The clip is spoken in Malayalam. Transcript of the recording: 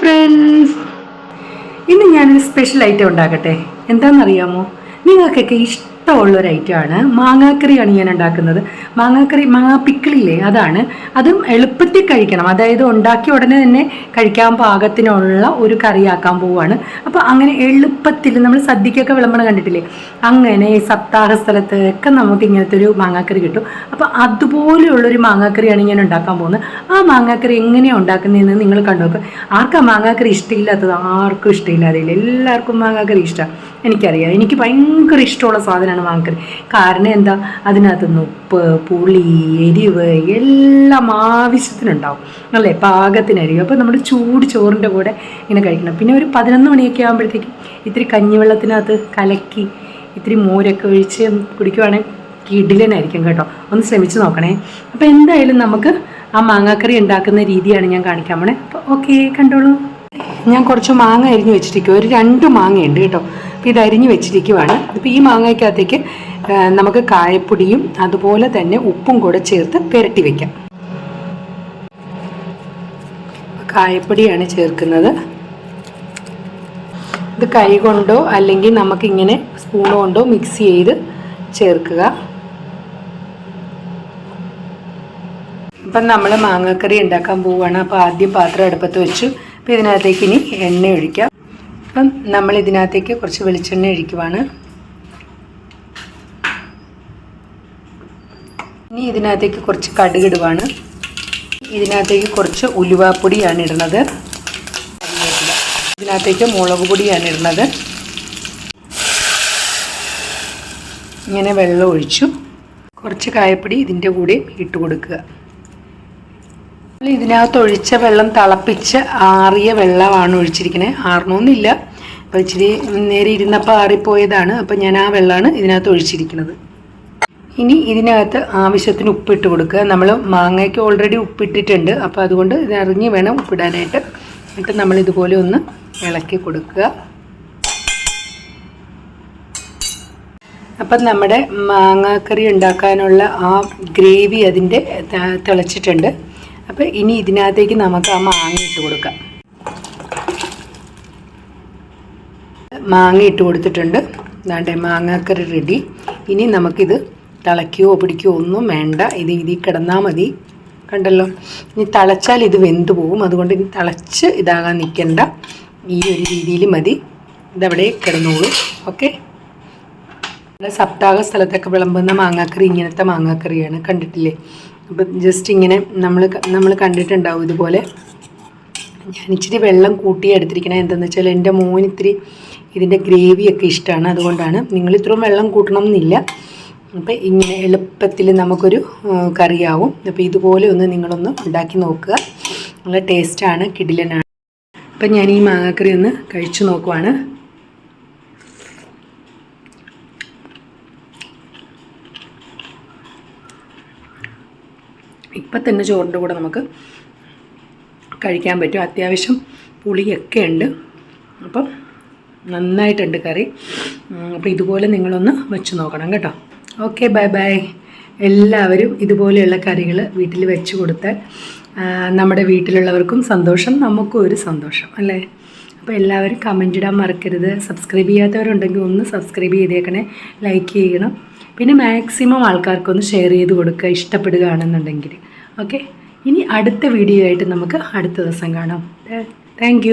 ഫ്രണ്ട്സ് ഇന്ന് ഞാനൊരു സ്പെഷ്യൽ ഐറ്റം ഉണ്ടാക്കട്ടെ എന്താണെന്നറിയാമോ? നിങ്ങൾക്കൊക്കെ ഇഷ്ടമുള്ള ഒരു ഐറ്റമാണ് മാങ്ങാക്കറിയാണ് ഞാൻ ഉണ്ടാക്കുന്നത്. മാങ്ങാക്കറി മാങ്ങാ പിക്കിളില്ലേ അതാണ്. അതും എളുപ്പത്തിൽ കഴിക്കണം. അതായത് ഉണ്ടാക്കിയ ഉടനെ തന്നെ കഴിക്കാൻ പാകത്തിനുള്ള ഒരു കറിയാക്കാൻ പോവുകയാണ്. അപ്പോൾ അങ്ങനെ എളുപ്പത്തിൽ നമ്മൾ സദ്യക്കൊക്കെ വിളമ്പണം കണ്ടിട്ടില്ലേ? അങ്ങനെ സപ്താഹ സ്ഥലത്ത് ഒക്കെ നമുക്ക് ഇങ്ങനത്തെ ഒരു മാങ്ങാക്കറി കിട്ടും. അപ്പോൾ അതുപോലെയുള്ളൊരു മാങ്ങാക്കറിയാണ് ഞാൻ ഉണ്ടാക്കാൻ പോകുന്നത്. ആ മാങ്ങാക്കറി എങ്ങനെയാണ് ഉണ്ടാക്കുന്നതെന്ന് നിങ്ങൾ കണ്ടു നോക്കുക ആർക്കാ മാങ്ങാക്കറി ഇഷ്ടമില്ലാത്തത്? ആർക്കും ഇഷ്ടമില്ലാതില്ല എല്ലാവർക്കും മാങ്ങാക്കറി ഇഷ്ടമാണ്. എനിക്കറിയാം. എനിക്ക് ഭയങ്കര ഇഷ്ടമുള്ള സാധനമാണ് മാങ്ങാക്കറി കാരണം എന്താ? അതിനകത്തുനിന്ന് ഉപ്പ് പുളി എരിവ് എല്ലാം ആവശ്യത്തിനുണ്ടാവും. അല്ലേ? പാകത്തിനരിവ് അപ്പോൾ നമ്മൾ ചൂട് ചോറിന്റെ കൂടെ ഇങ്ങനെ കഴിക്കണം. പിന്നെ ഒരു പതിനൊന്ന് മണിയൊക്കെ ആകുമ്പോഴത്തേക്കും ഇത്തിരി കഞ്ഞിവെള്ളത്തിനകത്ത് കലക്കി ഇത്തിരി മോരൊക്കെ ഒഴിച്ച് കുടിക്കുവാണെങ്കിൽ കിടിലനായിരിക്കും കേട്ടോ. ഒന്ന് ശ്രമിച്ചു നോക്കണേ. അപ്പോൾ എന്തായാലും നമുക്ക് ആ മാങ്ങാക്കറി ഉണ്ടാക്കുന്ന രീതിയാണ് ഞാൻ കാണിക്കാൻ പോണേ. അപ്പോൾ ഓക്കെ കണ്ടോളൂ. ഞാൻ കുറച്ച് മാങ്ങ അരിഞ്ഞ് വെച്ചിരിക്കും ഒരു രണ്ട് മാങ്ങയുണ്ട് കേട്ടോ. അപ്പോൾ ഇത് വെച്ചിരിക്കുവാണ്. അപ്പോൾ ഈ മാങ്ങയ്ക്കകത്തേക്ക് നമുക്ക് കായപ്പൊടിയും അതുപോലെ തന്നെ ഉപ്പും കൂടെ ചേർത്ത് പുരട്ടി വയ്ക്കാം കായപ്പൊടിയാണ് ചേർക്കുന്നത്. ഇത് കൈ കൊണ്ടോ അല്ലെങ്കിൽ നമുക്കിങ്ങനെ സ്പൂൺ കൊണ്ടോ മിക്സ് ചെയ്ത് ചേർക്കുക. ഇപ്പം നമ്മൾ മാങ്ങക്കറി ഉണ്ടാക്കാൻ പോവുകയാണ്. അപ്പോൾ ആദ്യം പാത്രം അടുപ്പത്ത് വെച്ചു. അപ്പോൾ ഇതിനകത്തേക്ക് ഇനി എണ്ണ ഒഴിക്കാം. അപ്പം നമ്മൾ ഇതിനകത്തേക്ക് കുറച്ച് വെളിച്ചെണ്ണ ഒഴിക്കുവാണ്. ഇനി ഇതിനകത്തേക്ക് കുറച്ച് കടുക് ഇടുവാണ്. ഇതിനകത്തേക്ക് കുറച്ച് ഉലുവാപ്പൊടിയാണ് ഇടുന്നത്. ഇതിനകത്തേക്ക് മുളക് പൊടിയാണ് ഇടുന്നത്. ഇങ്ങനെ വെള്ളം ഒഴിച്ചു. കുറച്ച് കായപ്പൊടി ഇതിന്റെ കൂടെ ഇട്ട് കൊടുക്കുക. ഇതിനകത്ത് ഒഴിച്ച വെള്ളം തിളപ്പിച്ച് ആറിയ വെള്ളമാണ് ഒഴിച്ചിരിക്കുന്നത് ആറണമെന്നില്ല അപ്പോൾ ഇച്ചിരി നേരെ ഇരുന്നപ്പോൾ ആറിപ്പോയതാണ്. അപ്പോൾ ഞാൻ ആ വെള്ളമാണ് ഇതിനകത്ത് ഒഴിച്ചിരിക്കുന്നത് ഇനി ഇതിനകത്ത് ആവശ്യത്തിന് ഉപ്പിട്ട് കൊടുക്കുക. നമ്മൾ മാങ്ങയ്ക്ക് ഓൾറെഡി ഉപ്പിട്ടിട്ടുണ്ട്. അപ്പോൾ അതുകൊണ്ട് ഇതറിഞ്ഞ് വേണം ഉപ്പിടാനായിട്ട്. എന്നിട്ട് നമ്മൾ ഇതുപോലെ ഒന്ന് ഇളക്കി കൊടുക്കുക. അപ്പം നമ്മുടെ മാങ്ങാക്കറി ഉണ്ടാക്കാനുള്ള ആ ഗ്രേവി അതിന്റെ തിളച്ചിട്ടുണ്ട്. അപ്പം ഇനി ഇതിനകത്തേക്ക് നമുക്ക് ആ മാങ്ങ ഇട്ട് കൊടുക്കാം. മാങ്ങ ഇട്ട് കൊടുത്തിട്ടുണ്ട്. ദാണ്ടെ മാങ്ങാക്കറി റെഡി ഇനി നമുക്കിത് തിളയ്ക്കുകയോ പിടിക്കുകയോ ഒന്നും വേണ്ട. ഇത് ഇതിൽ കിടന്നാൽ മതി. കണ്ടല്ലോ? ഇനി തിളച്ചാൽ ഇത് വെന്ത് പോകും. അതുകൊണ്ട് ഇനി തിളച്ച് ഇതാകാൻ നിൽക്കണ്ട. ഈ ഒരു രീതിയിൽ മതി. ഇതവിടെ കിടന്നോളൂ. ഓക്കെ? സപ്താഹ സ്ഥലത്തൊക്കെ വിളമ്പുന്ന മാങ്ങാക്കറി ഇങ്ങനത്തെ മാങ്ങാക്കറിയാണ്. കണ്ടിട്ടില്ലേ? അപ്പം ജസ്റ്റ് ഇങ്ങനെ നമ്മൾ നമ്മൾ കണ്ടിട്ടുണ്ടാവും ഇതുപോലെ. ഞാൻ ഇച്ചിരി വെള്ളം കൂട്ടി എടുത്തിരിക്കണേ. എന്താണെന്ന് വെച്ചാൽ എന്റെ മോൻ ഇത്തിരി ഇതിന്റെ ഗ്രേവിയൊക്കെ ഇഷ്ടമാണ് അതുകൊണ്ടാണ് നിങ്ങൾ ഇത്രയും വെള്ളം കൂട്ടണം എന്നില്ല അപ്പം ഇങ്ങനെ എളുപ്പത്തിൽ നമുക്കൊരു കറിയാവും. അപ്പോൾ ഇതുപോലെ ഒന്ന് നിങ്ങളൊന്ന് ഉണ്ടാക്കി നോക്കുക. നല്ല ടേസ്റ്റാണ് കിടിലനാണ്. അപ്പം ഞാൻ ഈ മാങ്ങാക്കറി ഒന്ന് കഴിച്ചു നോക്കുവാണ്. ഇപ്പം തന്നെ ചോറിന്റെ കൂടെ നമുക്ക് കഴിക്കാൻ പറ്റും. അത്യാവശ്യം പുളിയൊക്കെ ഉണ്ട്. അപ്പം നന്നായിട്ടുണ്ട് കറി. അപ്പോൾ ഇതുപോലെ നിങ്ങളൊന്ന് വെച്ച് നോക്കണം കേട്ടോ. Okay bye bye. എല്ലാവരും ഇതുപോലെയുള്ള കറികൾ വീട്ടിൽ വെച്ച് കൊടുത്താൽ നമ്മുടെ വീട്ടിലുള്ളവർക്കും സന്തോഷം നമുക്കും ഒരു സന്തോഷം അല്ലേ? അപ്പോൾ എല്ലാവരും കമന്റ് ഇടാൻ മറക്കരുത്. സബ്സ്ക്രൈബ് ചെയ്യാത്തവരുണ്ടെങ്കിൽ ഒന്ന് സബ്സ്ക്രൈബ് ചെയ്തേക്കണേ. ലൈക്ക് ചെയ്യണം. പിന്നെ മാക്സിമം ആൾക്കാർക്കൊന്ന് ഷെയർ ചെയ്ത് കൊടുക്കുക ഇഷ്ടപ്പെടുകയാണെന്നുണ്ടെങ്കിൽ. ഓക്കെ ഇനി അടുത്ത വീഡിയോ ആയിട്ട് നമുക്ക് അടുത്ത ദിവസം കാണാം. താങ്ക്